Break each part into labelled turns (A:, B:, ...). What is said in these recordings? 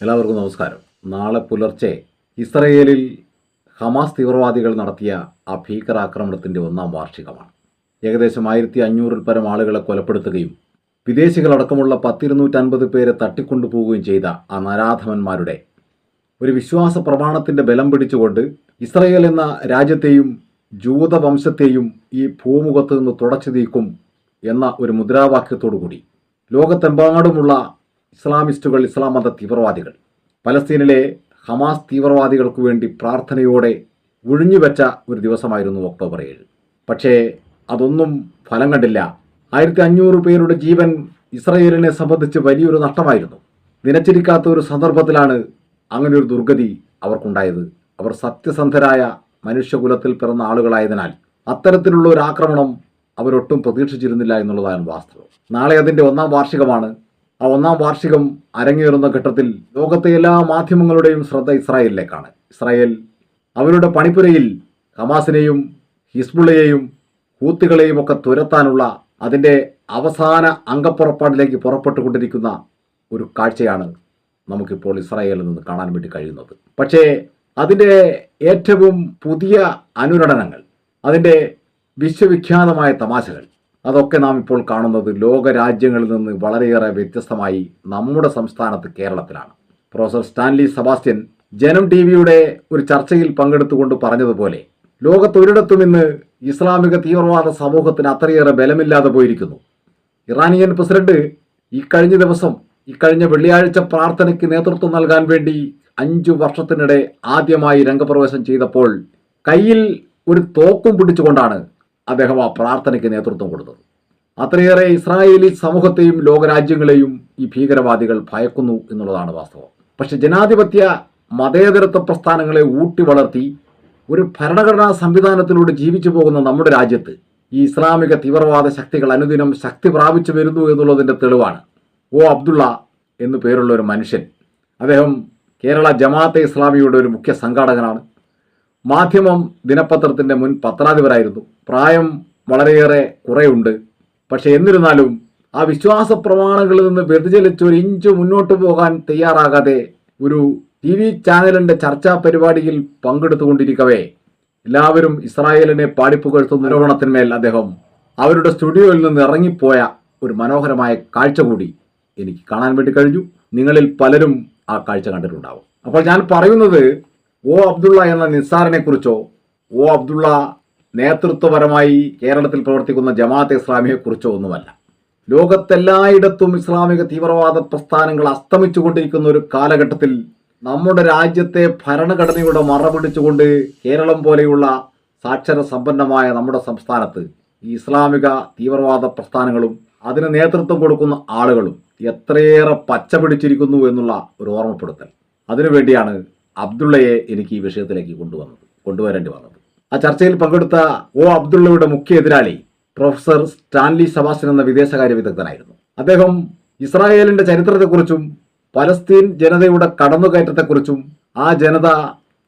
A: എല്ലാവർക്കും നമസ്കാരം. നാളെ പുലർച്ചെ ഇസ്രയേലിൽ ഹമാസ് തീവ്രവാദികൾ നടത്തിയ ആ ഭീകരാക്രമണത്തിന്റെ ഒന്നാം വാർഷികമാണ്. ഏകദേശം ആയിരത്തി അഞ്ഞൂറിൽ പരം ആളുകളെ കൊലപ്പെടുത്തുകയും വിദേശികളടക്കമുള്ള പത്തിരുന്നൂറ്റൻപത് പേരെ തട്ടിക്കൊണ്ടുപോവുകയും ചെയ്ത ആ നരാധമന്മാരുടെ ഒരു വിശ്വാസ പ്രമാണത്തിന്റെ ബലം പിടിച്ചുകൊണ്ട് ഇസ്രയേൽ എന്ന രാജ്യത്തെയും ജൂതവംശത്തെയും ഈ ഭൂമുഖത്ത് നിന്ന് തുടച്ചു നീക്കും എന്ന ഒരു മുദ്രാവാക്യത്തോടു കൂടി ലോകത്തെമ്പാടുമുള്ള ഇസ്ലാമിസ്റ്റുകൾ ഇസ്ലാം മത തീവ്രവാദികൾ. പലസ്തീനിലെ ഹമാസ് തീവ്രവാദികൾക്ക് വേണ്ടി പ്രാർത്ഥനയോടെ ഒഴിഞ്ഞുവെച്ച ഒരു ദിവസമായിരുന്നു ഒക്ടോബർ ഏഴ്. പക്ഷേ അതൊന്നും ഫലം കണ്ടില്ല. ആയിരത്തി അഞ്ഞൂറ് പേരുടെ ജീവൻ ഇസ്രയേലിനെ സംബന്ധിച്ച് വലിയൊരു നഷ്ടമായിരുന്നു. നിലച്ചിരിക്കാത്ത ഒരു സന്ദർഭത്തിലാണ് അങ്ങനെ ഒരു ദുർഗതി അവർക്കുണ്ടായത്. അവർ സത്യസന്ധരായ മനുഷ്യകുലത്തിൽ പിറന്ന ആളുകളായതിനാൽ അത്തരത്തിലുള്ള ഒരു ആക്രമണം അവരൊട്ടും പ്രതീക്ഷിച്ചിരുന്നില്ല എന്നുള്ളതാണ് വാസ്തവം. നാളെ അതിന്റെ ഒന്നാം വാർഷികമാണ് ആ ഒന്നാം വാർഷികം അരങ്ങേറുന്ന ഘട്ടത്തിൽ ലോകത്തെ എല്ലാ മാധ്യമങ്ങളുടെയും ശ്രദ്ധ ഇസ്രായേലിലേക്കാണ്. ഇസ്രായേൽ അവരുടെ പണിപ്പുരയിൽ ഹമാസിനെയും ഹിസ്ബുള്ളയെയും കൂത്തുകളെയും ഒക്കെ തുരത്താനുള്ള അതിന്റെ അവസാന അംഗപ്പുറപ്പാടിലേക്ക് പുറപ്പെട്ടുകൊണ്ടിരിക്കുന്ന ഒരു കാഴ്ചയാണ് നമുക്കിപ്പോൾ ഇസ്രായേലിൽ നിന്ന് കാണാൻ വേണ്ടി കഴിയുന്നത്. പക്ഷേ അതിന്റെ ഏറ്റവും പുതിയ അനുരണനങ്ങൾ അതിന്റെ വിശ്വവിഖ്യാതമായ തമാശകൾ അതൊക്കെ നാം ഇപ്പോൾ കാണുന്നത് ലോക രാജ്യങ്ങളിൽ നിന്ന് വളരെയേറെ വ്യത്യസ്തമായി നമ്മുടെ സംസ്ഥാനത്ത് കേരളത്തിലാണ്. Professor Stanley Sebastian Janam T വിയുടെ ഒരു ചർച്ചയിൽ പങ്കെടുത്തുകൊണ്ട് പറഞ്ഞതുപോലെ ലോകത്തൊരിടത്തും ഇന്ന് ഇസ്ലാമിക തീവ്രവാദ സമൂഹത്തിന് അത്രയേറെ ബലമില്ലാതെ പോയിരിക്കുന്നു. ഇറാനിയൻ പ്രസിഡന്റ് ഇക്കഴിഞ്ഞ ദിവസം ഇക്കഴിഞ്ഞ വെള്ളിയാഴ്ച പ്രാർത്ഥനയ്ക്ക് നേതൃത്വം നൽകാൻ വേണ്ടി അഞ്ചു വർഷത്തിനിടെ ആദ്യമായി രംഗപ്രവേശം ചെയ്തപ്പോൾ കയ്യിൽ ഒരു തോക്കും പിടിച്ചുകൊണ്ടാണ് അദ്ദേഹം ആ പ്രാർത്ഥനയ്ക്ക് നേതൃത്വം കൊടുത്തത്. അത്രയേറെ ഇസ്രായേലി സമൂഹത്തെയും ലോകരാജ്യങ്ങളെയും ഈ ഭീകരവാദികൾ ഭയക്കുന്നു എന്നുള്ളതാണ് വാസ്തവം. പക്ഷെ ജനാധിപത്യ മതേതരത്വ പ്രസ്ഥാനങ്ങളെ ഊട്ടി വളർത്തി ഒരു ഭരണഘടനാ സംവിധാനത്തിലൂടെ ജീവിച്ചു പോകുന്ന നമ്മുടെ രാജ്യത്ത് ഈ ഇസ്ലാമിക തീവ്രവാദ ശക്തികൾ അനുദിനം ശക്തി പ്രാപിച്ചു വരുന്നു എന്നുള്ളതിന്റെ തെളിവാണ്. ഒ അബ്ദുള്ള എന്നു പേരുള്ള ഒരു മനുഷ്യൻ. അദ്ദേഹം കേരള ജമാഅത്തെ ഇസ്ലാമിയുടെ ഒരു മുഖ്യ സംഘാടകനാണ്. മാധ്യമം ദിനപത്രത്തിന്റെ മുൻ പത്രാധിപരായിരുന്നു. പ്രായം വളരെയേറെ കുറയുണ്ട്. പക്ഷേ എന്നിരുന്നാലും ആ വിശ്വാസ പ്രമാണങ്ങളിൽ നിന്ന് വ്യതിചലിച്ച് ഒരു ഇഞ്ച് മുന്നോട്ട് പോകാൻ തയ്യാറാകാതെ ഒരു ടി വി ചാനലിന്റെ ചർച്ചാ പരിപാടിയിൽ പങ്കെടുത്തുകൊണ്ടിരിക്കവേ. എല്ലാവരും ഇസ്രായേലിനെ പാടിപ്പുകഴ്ത്തുന്ന നിരോപണത്തിന്മേൽ അദ്ദേഹം അവരുടെ സ്റ്റുഡിയോയിൽ നിന്ന് ഇറങ്ങിപ്പോയ ഒരു മനോഹരമായ കാഴ്ച കൂടി എനിക്ക് കാണാൻ വേണ്ടി കഴിഞ്ഞു. നിങ്ങളിൽ പലരും ആ കാഴ്ച കണ്ടിട്ടുണ്ടാവും. അപ്പോൾ ഞാൻ പറയുന്നത് ഒ അബ്ദുള്ള എന്ന നിസ്സാറിനെ കുറിച്ചോ ഒ അബ്ദുള്ള നേതൃത്വപരമായി കേരളത്തിൽ പ്രവർത്തിക്കുന്ന ജമാഅത്ത് ഇസ്ലാമിയെക്കുറിച്ചോ ഒന്നുമല്ല. ലോകത്തെല്ലായിടത്തും ഇസ്ലാമിക തീവ്രവാദ പ്രസ്ഥാനങ്ങൾ അസ്തമിച്ചുകൊണ്ടിരിക്കുന്ന ഒരു കാലഘട്ടത്തിൽ നമ്മുടെ രാജ്യത്തെ ഭരണഘടനയുടെ മറ പിടിച്ചുകൊണ്ട് കേരളം പോലെയുള്ള സാക്ഷര സമ്പന്നമായ നമ്മുടെ സംസ്ഥാനത്ത് ഈ ഇസ്ലാമിക തീവ്രവാദ പ്രസ്ഥാനങ്ങളും അതിന് നേതൃത്വം കൊടുക്കുന്ന ആളുകളും എത്രയേറെ പച്ച പിടിച്ചിരിക്കുന്നു എന്നുള്ള ഒരു ഓർമ്മപ്പെടുത്തൽ. അതിനുവേണ്ടിയാണ് അബ്ദുള്ളയെ എനിക്ക് ഈ വിഷയത്തിലേക്ക് കൊണ്ടുവന്നത് കൊണ്ടുവരേണ്ടി വന്നത്. ആ ചർച്ചയിൽ പങ്കെടുത്ത ഒ അബ്ദുള്ളയുടെ മുഖ്യ എതിരാളി പ്രൊഫസർ സ്റ്റാൻലി സബാസിൻ എന്ന വിദേശകാര്യ വിദഗ്ധനായിരുന്നു. അദ്ദേഹം ഇസ്രായേലിന്റെ ചരിത്രത്തെക്കുറിച്ചും പലസ്തീൻ ജനതയുടെ കടന്നുകയറ്റത്തെക്കുറിച്ചും ആ ജനത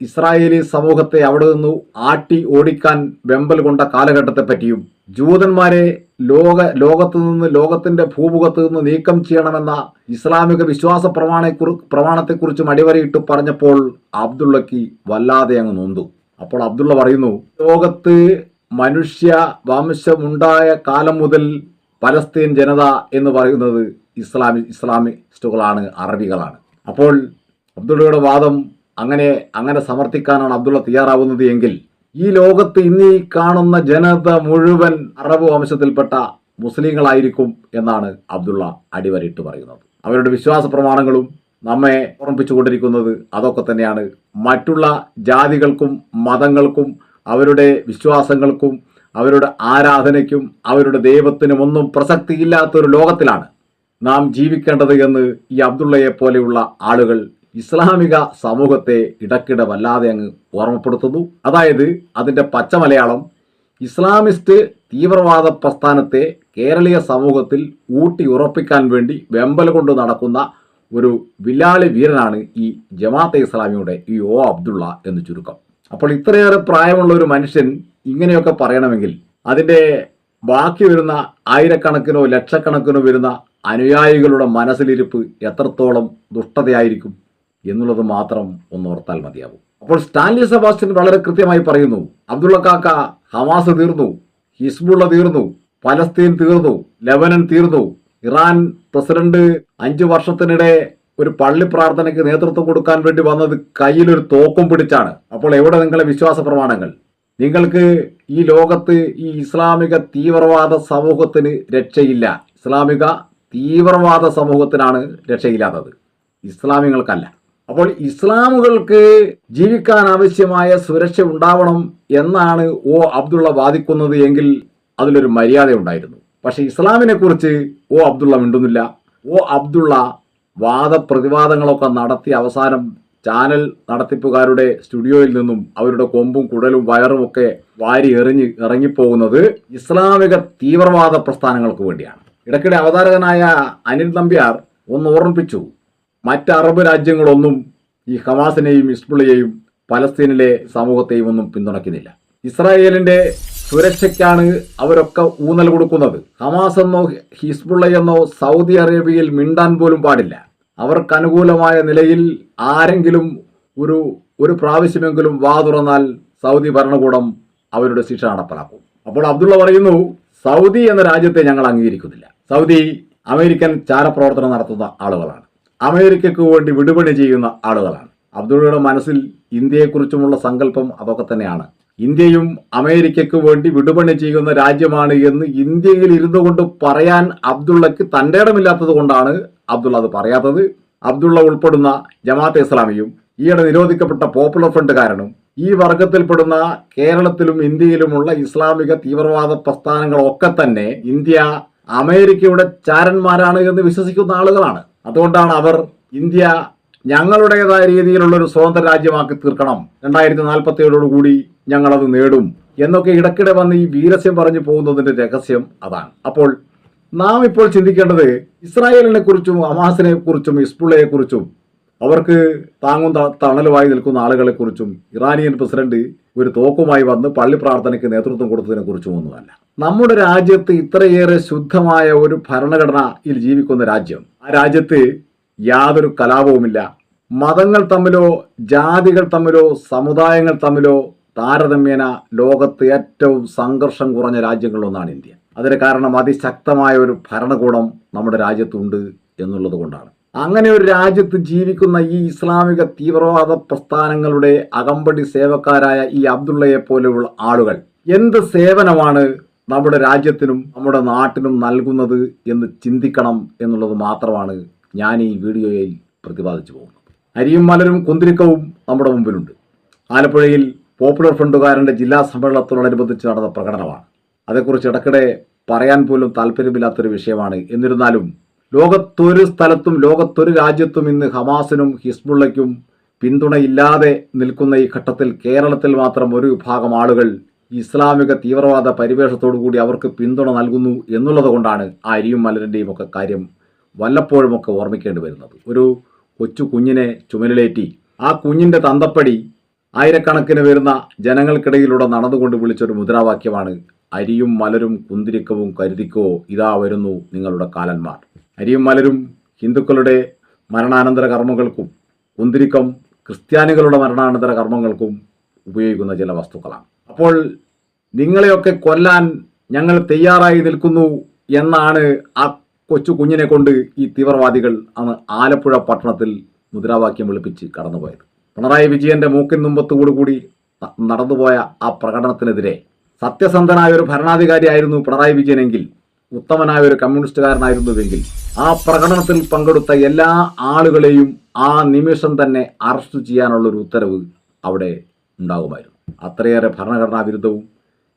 A: ഇസ്രായേലി സമൂഹത്തെ അവിടെ നിന്ന് ആട്ടി ഓടിക്കാൻ വെമ്പൽ കൊണ്ട കാലഘട്ടത്തെ പറ്റിയും ജൂതന്മാരെ ലോക ലോകത്തു നിന്ന് ലോകത്തിന്റെ ഭൂമുഖത്ത് നിന്ന് നീക്കം ചെയ്യണമെന്ന ഇസ്ലാമിക വിശ്വാസ പ്രമാണ പ്രമാണത്തെക്കുറിച്ചും അടിവരയിട്ട് പറഞ്ഞപ്പോൾ അബ്ദുള്ളക്ക് വല്ലാതെ അങ്ങ് നോന്തു. അപ്പോൾ അബ്ദുള്ള പറയുന്നു ലോകത്ത് മനുഷ്യ വംശമുണ്ടായ കാലം മുതൽ പലസ്തീൻ ജനത എന്ന് പറയുന്നത് ഇസ്ലാമി ഇസ്ലാമിസ്റ്റുകളാണ് അറബികളാണ്. അപ്പോൾ അബ്ദുള്ളയുടെ വാദം അങ്ങനെ അങ്ങനെ സമർത്ഥിക്കാനാണ് അബ്ദുള്ള തയ്യാറാവുന്നത് എങ്കിൽ ഈ ലോകത്ത് ഇന്ന് കാണുന്ന ജനത മുഴുവൻ അറബ് വംശത്തിൽപ്പെട്ട മുസ്ലിങ്ങളായിരിക്കും എന്നാണ് അബ്ദുള്ള അടിവരയിട്ട് പറയുന്നത്. അവരുടെ വിശ്വാസ പ്രമാണങ്ങളും നമ്മെ ഓർമ്മിപ്പിച്ചുകൊണ്ടിരിക്കുന്നത് അതൊക്കെ തന്നെയാണ്. മറ്റുള്ള ജാതികൾക്കും മതങ്ങൾക്കും അവരുടെ വിശ്വാസങ്ങൾക്കും അവരുടെ ആരാധനയ്ക്കും അവരുടെ ദൈവത്തിനും ഒന്നും പ്രസക്തിയില്ലാത്തൊരു ലോകത്തിലാണ് നാം ജീവിക്കേണ്ടത് എന്ന് ഈ അബ്ദുള്ളയെ പോലെയുള്ള ആളുകൾ ഇസ്ലാമിക സമൂഹത്തെ ഇടയ്ക്കിടെ വല്ലാതെ അങ്ങ് ഓർമ്മപ്പെടുത്തുന്നു. അതായത് അതിന്റെ പച്ച മലയാളം ഇസ്ലാമിസ്റ്റ് തീവ്രവാദ പ്രസ്ഥാനത്തെ കേരളീയ സമൂഹത്തിൽ ഊട്ടി ഉറപ്പിക്കാൻ വേണ്ടി വെമ്പൽ കൊണ്ട് നടക്കുന്ന ഒരു വില്ലാളി വീരനാണ് ഈ ജമാഅത്തെ ഇസ്ലാമിയുടെ ഈ ഒ അബ്ദുള്ള എന്ന് ചുരുക്കം. അപ്പോൾ ഇത്രയേറെ പ്രായമുള്ള ഒരു മനുഷ്യൻ ഇങ്ങനെയൊക്കെ പറയണമെങ്കിൽ അതിന്റെ ബാക്കി വരുന്ന ആയിരക്കണക്കിനോ ലക്ഷക്കണക്കിനോ വരുന്ന അനുയായികളുടെ മനസ്സിലിരിപ്പ് എത്രത്തോളം ദുഷ്ടതയായിരിക്കും? എന്നുള്ളത് മാത്രം ഒന്ന് ഓർത്താൽ മതിയാവും. അപ്പോൾ സ്റ്റാൻലി സെബാസ്റ്റ്യൻ വളരെ കൃത്യമായി പറയുന്നു അബ്ദുള്ള കാക്ക ഹമാസ് തീർന്നു ഹിസ്ബുള്ള തീർന്നു പലസ്തീൻ തീർന്നു ലെബനൻ തീർന്നു. ഇറാൻ പ്രസിഡന്റ് അഞ്ചു വർഷത്തിനിടെ ഒരു പള്ളി പ്രാർത്ഥനയ്ക്ക് നേതൃത്വം കൊടുക്കാൻ വേണ്ടി വന്നത് കയ്യിലൊരു തോക്കും പിടിച്ചാണ്. അപ്പോൾ എവിടെ നിങ്ങളെ വിശ്വാസ പ്രമാണങ്ങൾ? നിങ്ങൾക്ക് ഈ ലോകത്ത് ഈ ഇസ്ലാമിക തീവ്രവാദ സമൂഹത്തിന് രക്ഷയില്ല. ഇസ്ലാമിക തീവ്രവാദ സമൂഹത്തിനാണ് രക്ഷയില്ലാത്തത്. ഇസ്ലാമികൾക്കല്ല. അപ്പോൾ ഇസ്ലാമുകൾക്ക് ജീവിക്കാൻ ആവശ്യമായ സുരക്ഷ ഉണ്ടാവണം എന്നാണ് ഓ അബ്ദുള്ള വാദിക്കുന്നത് എങ്കിൽ അതിലൊരു മര്യാദ ഉണ്ടായിരുന്നു പക്ഷെ ഇസ്ലാമിനെ കുറിച്ച് ഓ അബ്ദുള്ള മിണ്ടുന്നില്ല. ഓ അബ്ദുള്ള വാദപ്രതിവാദങ്ങളൊക്കെ നടത്തി അവസാനം ചാനൽ നടത്തിപ്പുകാരുടെ സ്റ്റുഡിയോയിൽ നിന്നും അവരുടെ കൊമ്പും കുടലും വയറും ഒക്കെ വാരി എറിഞ്ഞ് ഇറങ്ങിപ്പോകുന്നത് ഇസ്ലാമിക തീവ്രവാദ പ്രസ്ഥാനങ്ങൾക്ക് വേണ്ടിയാണ്. ഇടയ്ക്കിടെ അവതാരകനായ അനിൽ നമ്പ്യാർ ഒന്ന് ഓർമ്മിപ്പിച്ചു. മറ്റ് അറബ് രാജ്യങ്ങളൊന്നും ഈ ഹമാസിനെയും ഇസ്ബുളിയെയും പലസ്തീനിലെ സമൂഹത്തെയും ഒന്നും പിന്തുണയ്ക്കുന്നില്ല. ഇസ്രായേലിന്റെ സുരക്ഷയ്ക്കാണ് അവരൊക്കെ ഊന്നൽ കൊടുക്കുന്നത്. ഹമാസ് എന്നോ ഹിസ്ബുള്ള എന്നോ സൗദി അറേബ്യയിൽ മിണ്ടാൻ പോലും പാടില്ല. അവർക്ക് അനുകൂലമായ നിലയിൽ ആരെങ്കിലും ഒരു ഒരു പ്രാവശ്യമെങ്കിലും വാ തുറന്നാൽ സൗദി ഭരണകൂടം അവരുടെ ശിക്ഷ നടപ്പിലാക്കും അപ്പോൾ അബ്ദുള്ള പറയുന്നു സൗദി എന്ന രാജ്യത്തെ ഞങ്ങൾ അംഗീകരിക്കുന്നില്ല. സൗദി അമേരിക്കൻ ചാരപ്രവർത്തനം നടത്തുന്ന ആളുകളാണ്. അമേരിക്കയ്ക്ക് വേണ്ടി വിടുപണി ചെയ്യുന്ന ആളുകളാണ്. അബ്ദുള്ളയുടെ മനസ്സിൽ ഇന്ത്യയെക്കുറിച്ചുമുള്ള സങ്കല്പം അതൊക്കെ തന്നെയാണ്. ഇന്ത്യയും അമേരിക്കയ്ക്ക് വേണ്ടി വിടുപണി ചെയ്യുന്ന രാജ്യമാണ് എന്ന് ഇന്ത്യയിൽ ഇരുന്നു കൊണ്ട് പറയാൻ അബ്ദുള്ളക്ക് തന്റെ ഇടമില്ലാത്തത് കൊണ്ടാണ് അബ്ദുള്ള അത് പറയാത്തത്. അബ്ദുള്ള ഉൾപ്പെടുന്ന ജമാഅത്തെ ഇസ്ലാമിയും ഈയിടെ നിരോധിക്കപ്പെട്ട പോപ്പുലർ ഫ്രണ്ട് കാരണം ഈ വർഗത്തിൽപ്പെടുന്ന കേരളത്തിലും ഇന്ത്യയിലുമുള്ള ഇസ്ലാമിക തീവ്രവാദ പ്രസ്ഥാനങ്ങളൊക്കെ തന്നെ ഇന്ത്യ അമേരിക്കയുടെ ചാരന്മാരാണ് എന്ന് വിശ്വസിക്കുന്ന ആളുകളാണ്. അതുകൊണ്ടാണ് അവർ ഇന്ത്യ ഞങ്ങളുടേതായ രീതിയിലുള്ള ഒരു സ്വതന്ത്ര രാജ്യമാക്കി തീർക്കണം. രണ്ടായിരത്തി നാൽപ്പത്തി ഏഴോടുകൂടി ഞങ്ങളത് നേടും. എന്നൊക്കെ ഇടയ്ക്കിടെ വന്ന് ഈ വീരസ്യം പറഞ്ഞു പോകുന്നതിന്റെ രഹസ്യം അതാണ്. അപ്പോൾ നാം ഇപ്പോൾ ചിന്തിക്കേണ്ടത് ഇസ്രായേലിനെ കുറിച്ചും ഹമാസിനെ കുറിച്ചും ഇസ്ബുള്ളയെ കുറിച്ചും അവർക്ക് താങ്ങും തണലുമായി നിൽക്കുന്ന ആളുകളെ കുറിച്ചും ഇറാനിയൻ പ്രസിഡന്റ് ഒരു തോക്കുമായി വന്ന് പള്ളി പ്രാർത്ഥനയ്ക്ക് നേതൃത്വം കൊടുത്തതിനെ കുറിച്ചും ഒന്നുമല്ല. നമ്മുടെ രാജ്യത്ത് ഇത്രയേറെ ശുദ്ധമായ ഒരു ഭരണഘടനയിൽ ജീവിക്കുന്ന രാജ്യം ആ രാജ്യത്ത് യാതൊരു കലാപവുമില്ല. മതങ്ങൾ തമ്മിലോ ജാതികൾ തമ്മിലോ സമുദായങ്ങൾ തമ്മിലോ താരതമ്യേന ലോകത്ത് ഏറ്റവും സംഘർഷം കുറഞ്ഞ രാജ്യങ്ങളിലൊന്നാണ് ഇന്ത്യ. അതിന് കാരണം അതിശക്തമായ ഒരു ഭരണകൂടം നമ്മുടെ രാജ്യത്തുണ്ട് എന്നുള്ളത് കൊണ്ടാണ്. അങ്ങനെ ഒരു രാജ്യത്ത് ജീവിക്കുന്ന ഈ ഇസ്ലാമിക തീവ്രവാദ പ്രസ്ഥാനങ്ങളുടെ അകമ്പടി സേവക്കാരായ ഈ അബ്ദുള്ളയെ പോലെയുള്ള ആളുകൾ എന്ത് സേവനമാണ് നമ്മുടെ രാജ്യത്തിനും നമ്മുടെ നാട്ടിനും നൽകുന്നത് എന്ന് ചിന്തിക്കണം എന്നുള്ളത് മാത്രമാണ് ഞാൻ ഈ വീഡിയോയിൽ പ്രതിപാദിച്ചു പോകുന്നത്. അരിയും മലരും കുന്തിരിക്കവും നമ്മുടെ മുമ്പിലുണ്ട്. ആലപ്പുഴയിൽ പോപ്പുലർ ഫ്രണ്ടുകാരന്റെ ജില്ലാ സമ്മേളനത്തോടനുബന്ധിച്ച് നടന്ന പ്രകടനമാണ്. അതേക്കുറിച്ച് ഇടയ്ക്കിടെ പറയാൻ പോലും താല്പര്യമില്ലാത്തൊരു വിഷയമാണ്. എന്നിരുന്നാലും ലോകത്തൊരു സ്ഥലത്തും ലോകത്തൊരു രാജ്യത്തും ഇന്ന് ഹമാസിനും ഹിസ്ബുള്ളയ്ക്കും പിന്തുണയില്ലാതെ നിൽക്കുന്ന ഈ ഘട്ടത്തിൽ കേരളത്തിൽ മാത്രം ഒരു വിഭാഗം ആളുകൾ ഇസ്ലാമിക തീവ്രവാദ പരിവേഷത്തോടു കൂടി അവർക്ക് പിന്തുണ നൽകുന്നു എന്നുള്ളത് കൊണ്ടാണ് ആ അരിയും മലരന്റെയും ഒക്കെ കാര്യം വല്ലപ്പോഴുമൊക്കെ ഓർമ്മിക്കേണ്ടി വരുന്നത്. ഒരു കൊച്ചു കുഞ്ഞിനെ ചുമലിലേറ്റി ആ കുഞ്ഞിന്റെ തന്തപ്പടി ആയിരക്കണക്കിന് വരുന്ന ജനങ്ങൾക്കിടയിലൂടെ നടന്നുകൊണ്ട് വിളിച്ചൊരു മുദ്രാവാക്യമാണ് അരിയും മലരും കുന്തിരിക്കവും കരുതിക്കോ ഇതാ വരുന്നു നിങ്ങളുടെ കാലന്മാർ. അരിയും മലരും ഹിന്ദുക്കളുടെ മരണാനന്തര കർമ്മങ്ങൾക്കും കുന്തിരിക്കം ക്രിസ്ത്യാനികളുടെ മരണാനന്തര കർമ്മങ്ങൾക്കും ഉപയോഗിക്കുന്ന ചില വസ്തുക്കളാണ്. അപ്പോൾ നിങ്ങളെയൊക്കെ കൊല്ലാൻ ഞങ്ങൾ തയ്യാറായി നിൽക്കുന്നു എന്നാണ് ആ കൊച്ചു കുഞ്ഞിനെ കൊണ്ട് ഈ തീവ്രവാദികൾ അന്ന് ആലപ്പുഴ പട്ടണത്തിൽ മുദ്രാവാക്യം വിളിപ്പിച്ച് കടന്നുപോയത്. പിണറായി വിജയന്റെ മൂക്കിൻ കൂടി നടന്നുപോയ ആ പ്രകടനത്തിനെതിരെ സത്യസന്ധനായ ഒരു ഭരണാധികാരിയായിരുന്നു പിണറായി വിജയനെങ്കിൽ ഉത്തമനായ ഒരു കമ്മ്യൂണിസ്റ്റുകാരനായിരുന്നുവെങ്കിൽ ആ പ്രകടനത്തിൽ പങ്കെടുത്ത എല്ലാ ആളുകളെയും ആ നിമിഷം തന്നെ അറസ്റ്റ് ചെയ്യാനുള്ളൊരു ഉത്തരവ് അവിടെ ഉണ്ടാകുമായിരുന്നു അത്രയേറെ ഭരണഘടനാ വിരുദ്ധവും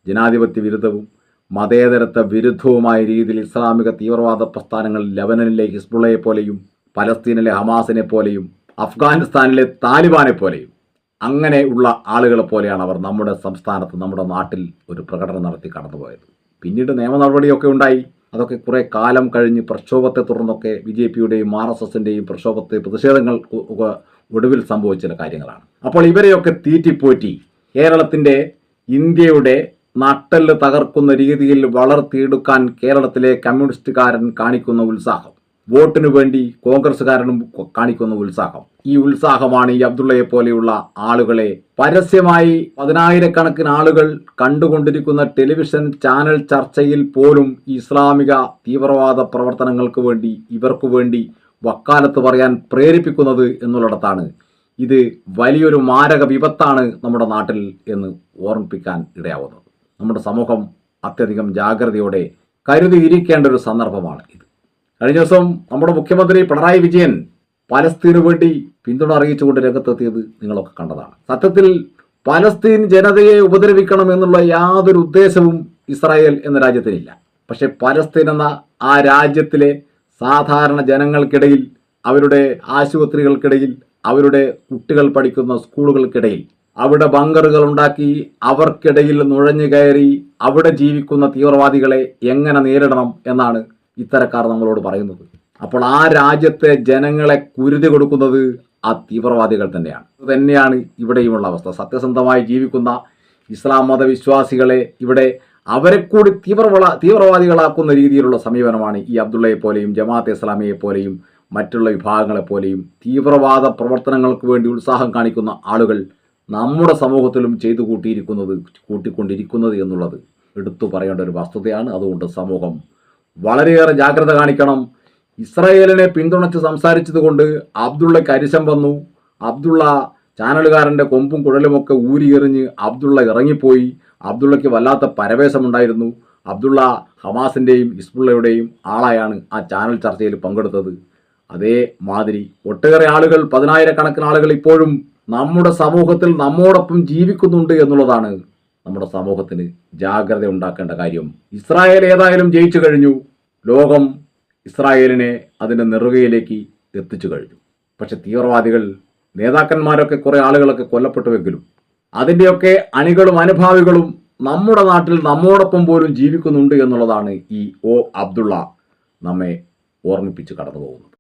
A: ജനാധിപത്യ വിരുദ്ധവും മതേതരത്വ വിരുദ്ധവുമായ രീതിയിൽ ഇസ്ലാമിക തീവ്രവാദ പ്രസ്ഥാനങ്ങൾ ലെബനനിലെ ഹിസ്ബുള്ളയെ പോലെയും പലസ്തീനിലെ ഹമാസിനെ പോലെയും അഫ്ഗാനിസ്ഥാനിലെ താലിബാനെ പോലെയും അങ്ങനെയുള്ള ആളുകളെ പോലെയാണ് അവർ നമ്മുടെ സംസ്ഥാനത്ത് നമ്മുടെ നാട്ടിൽ ഒരു പ്രകടനം നടത്തി കടന്നുപോയത്. പിന്നീട് നിയമ നടപടിയൊക്കെ ഉണ്ടായി. അതൊക്കെ കുറെ കാലം കഴിഞ്ഞ് പ്രക്ഷോഭത്തെ തുടർന്നൊക്കെ ബി ജെ പിയുടെയും ആർ എസ് എസിന്റെയും പ്രക്ഷോഭത്തെ പ്രതിഷേധങ്ങൾ ഒടുവിൽ സംഭവിച്ച ചില കാര്യങ്ങളാണ്. അപ്പോൾ ഇവരെയൊക്കെ തീറ്റിപ്പോറ്റി കേരളത്തിന്റെ ഇന്ത്യയുടെ നട്ടെല്ല് തകർക്കുന്ന രീതിയിൽ വളർത്തിയെടുക്കാൻ കേരളത്തിലെ കമ്മ്യൂണിസ്റ്റുകാരൻ കാണിക്കുന്ന ഉത്സാഹം. വോട്ടിനു വേണ്ടി കോൺഗ്രസ്സുകാരനും കാണിക്കുന്ന ഉത്സാഹം. ഈ ഉത്സാഹമാണ് ഈ അബ്ദുള്ളയെ പോലെയുള്ള ആളുകളെ പരസ്യമായി പതിനായിരക്കണക്കിന് ആളുകൾ കണ്ടുകൊണ്ടിരിക്കുന്ന ടെലിവിഷൻ ചാനൽ ചർച്ചയിൽ പോലും ഇസ്ലാമിക തീവ്രവാദ പ്രവർത്തനങ്ങൾക്ക് വേണ്ടി ഇവർക്കു വേണ്ടി വക്കാലത്ത് പറയാൻ പ്രേരിപ്പിക്കുന്നത് എന്നുള്ളിടത്താണ്. ഇത് വലിയൊരു മാരക വിപത്താണ് നമ്മുടെ നാട്ടിൽ എന്ന് ഓർമ്മിപ്പിക്കാൻ ഇടയാവുന്നത്. നമ്മുടെ സമൂഹം അത്യധികം ജാഗ്രതയോടെ കരുതിയിരിക്കേണ്ട ഒരു സന്ദർഭമാണ് ഇത്. കഴിഞ്ഞ ദിവസം നമ്മുടെ മുഖ്യമന്ത്രി പിണറായി വിജയൻ പലസ്തീനു വേണ്ടി പിന്തുണ അറിയിച്ചുകൊണ്ട് രംഗത്തെത്തിയത് നിങ്ങളൊക്കെ കണ്ടതാണ്. സത്യത്തിൽ പലസ്തീൻ ജനതയെ ഉപദ്രവിക്കണം എന്നുള്ള യാതൊരു ഉദ്ദേശവും ഇസ്രായേൽ എന്ന രാജ്യത്തിനില്ല. പക്ഷേ പലസ്തീൻ എന്ന ആ രാജ്യത്തിലെ സാധാരണ ജനങ്ങൾക്കിടയിൽ അവരുടെ ആശുപത്രികൾക്കിടയിൽ അവരുടെ കുട്ടികൾ പഠിക്കുന്ന സ്കൂളുകൾക്കിടയിൽ അവിടെ ബങ്കറുകൾ ഉണ്ടാക്കി അവർക്കിടയിൽ നുഴഞ്ഞു കയറി അവിടെ ജീവിക്കുന്ന തീവ്രവാദികളെ എങ്ങനെ നേരിടണം എന്നാണ് ഇത്തരക്കാർ നമ്മളോട് പറയുന്നത്. അപ്പോൾ ആ രാജ്യത്തെ ജനങ്ങളെ കുരുതി കൊടുക്കുന്നത് ആ തീവ്രവാദികൾ തന്നെയാണ്. അത് തന്നെയാണ് ഇവിടെയുമുള്ള അവസ്ഥ. സത്യസന്ധമായി ജീവിക്കുന്ന ഇസ്ലാം മതവിശ്വാസികളെ ഇവിടെ അവരെ കൂടി തീവ്രവള തീവ്രവാദികളാക്കുന്ന രീതിയിലുള്ള സമീപനമാണ് ഈ അബ്ദുള്ളയെ പോലെയും ജമാഅത്ത് ഇസ്ലാമിയെ പോലെയും മറ്റുള്ള വിഭാഗങ്ങളെ പോലെയും തീവ്രവാദ പ്രവർത്തനങ്ങൾക്ക് വേണ്ടി ഉത്സാഹം കാണിക്കുന്ന ആളുകൾ നമ്മുടെ സമൂഹത്തിലും ചെയ്തു കൂട്ടിയിരിക്കുന്നത് കൂട്ടിക്കൊണ്ടിരിക്കുന്നത് എന്നുള്ളത് എടുത്തു പറയേണ്ട ഒരു വസ്തുതയാണ്. അതുകൊണ്ട് സമൂഹം വളരെയേറെ ജാഗ്രത കാണിക്കണം. ഇസ്രായേലിനെ പിന്തുണച്ച് സംസാരിച്ചതുകൊണ്ട് അബ്ദുള്ളയ്ക്ക് അരിശം വന്നു. അബ്ദുള്ള ചാനലുകാരന്റെ കൊമ്പും കുഴലുമൊക്കെ ഊരിയെറിഞ്ഞ് അബ്ദുള്ള ഇറങ്ങിപ്പോയി. അബ്ദുള്ളയ്ക്ക് വല്ലാത്ത പരവേശമുണ്ടായിരുന്നു. അബ്ദുള്ള ഹമാസിന്റെയും ഇസ്ബുള്ളയുടെയും ആളായാണ് ആ ചാനൽ ചർച്ചയിൽ പങ്കെടുത്തത്. അതേ മാതിരി ഒട്ടേറെ ആളുകൾ പതിനായിരക്കണക്കിന് ആളുകൾ ഇപ്പോഴും നമ്മുടെ സമൂഹത്തിൽ നമ്മോടൊപ്പം ജീവിക്കുന്നുണ്ട് എന്നുള്ളതാണ് നമ്മുടെ സമൂഹത്തിന് ജാഗ്രത ഉണ്ടാക്കേണ്ട കാര്യം ഇസ്രായേൽ ഏതായാലും ജയിച്ചു കഴിഞ്ഞു. ലോകം ഇസ്രായേലിനെ അതിന്റെ നെറുകയിലേക്ക് എത്തിച്ചു കഴിഞ്ഞു. പക്ഷെ തീവ്രവാദികൾ നേതാക്കന്മാരൊക്കെ കുറേ ആളുകളൊക്കെ കൊല്ലപ്പെട്ടുവെങ്കിലും അതിന്റെയൊക്കെ അണികളും അനുഭാവികളും നമ്മുടെ നാട്ടിൽ നമ്മോടൊപ്പം പോലും ജീവിക്കുന്നുണ്ട് എന്നുള്ളതാണ് ഈ ഒ അബ്ദുള്ള നമ്മെ ഓർമ്മിപ്പിച്ച് കടന്നു പോകുന്നത്